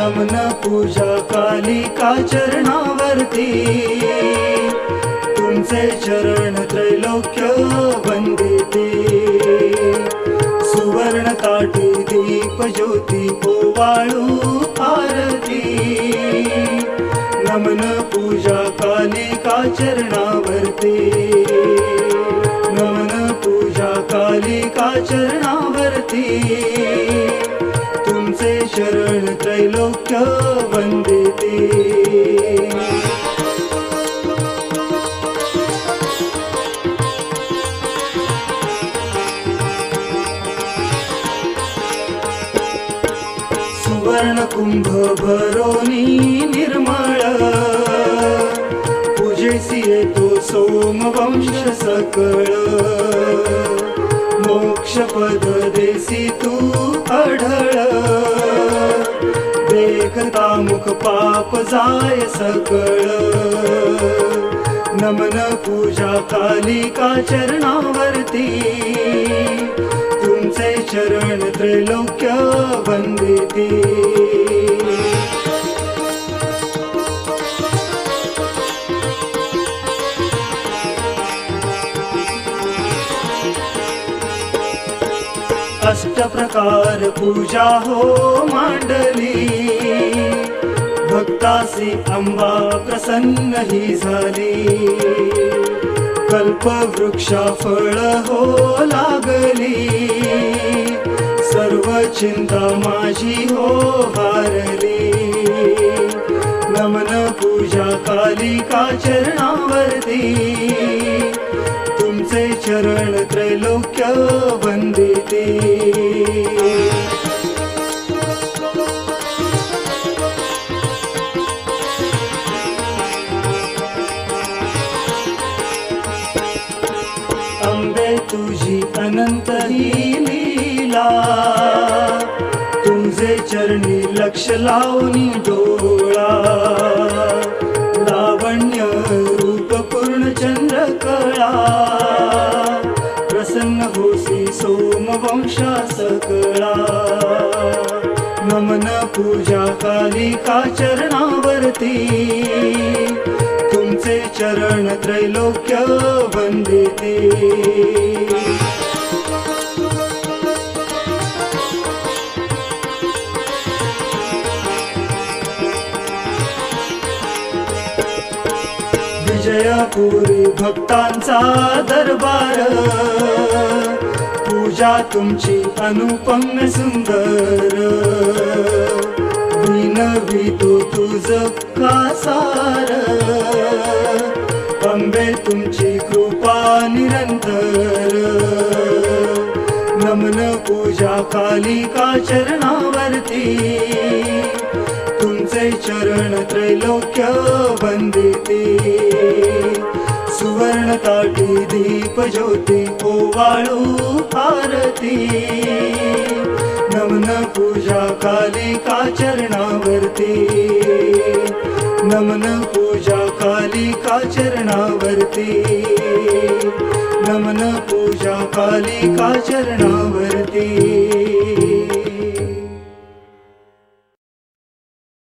नमन पूजा कालिका चरणावरती. तुमचे चरण त्रैलोक्य वंदिते. सुवर्ण काठी दीप ज्योती पोवाळू आरती. नमन पूजा कालिका चरणावरती. नमन पूजा कालिका चरणावरती. तुमचे शरण त्रैलोक्य वंदिते. सुवर्ण कुंभ भरोनी निर्मळ. पूजेसी येतो सोमवंश सकळ. मोक्ष पद देसी तू अढळ. पाप जाय सकळ. नमन पूजा कालिका चरणावरती. तुमचे चरण त्रैलोक्य अष्ट प्रकार पूजा हो मांडली. भक्तासी अंबा प्रसन्न ही झाली. कल्पवृक्षा फळ हो लागली. सर्व चिंता माझी हो हारली. नमन पूजा कालिका चरणावरती. तुमचे चरण त्रैलोक्य वंदिते. तुझे चरणी लक्ष लावणी डोळा. लावण्य रूप पूर्ण चंद्र कळा. प्रसन्न होसी सोमवंशा सकळा. नमन पूजा कालिका चरणावरती. तुमचे चरण त्रैलोक्य वंदिते. विजयपुरी भक्तांचा दरबार. पूजा तुमची अनुपम सुंदर. विनवी तो तुझ कासार अंबे तुमची कृपा निरंतर. नमन पूजा कालिका चरणावरती. त्यांचे चरण त्रैलोक्य वंदिते। सुवर्ण ताटी दीप ज्योती ओवाळू आरती। नमन पूजा कालिका चरणावरती। नमन पूजा कालिका चरणावरती। नमन पूजा कालिका चरणावरती।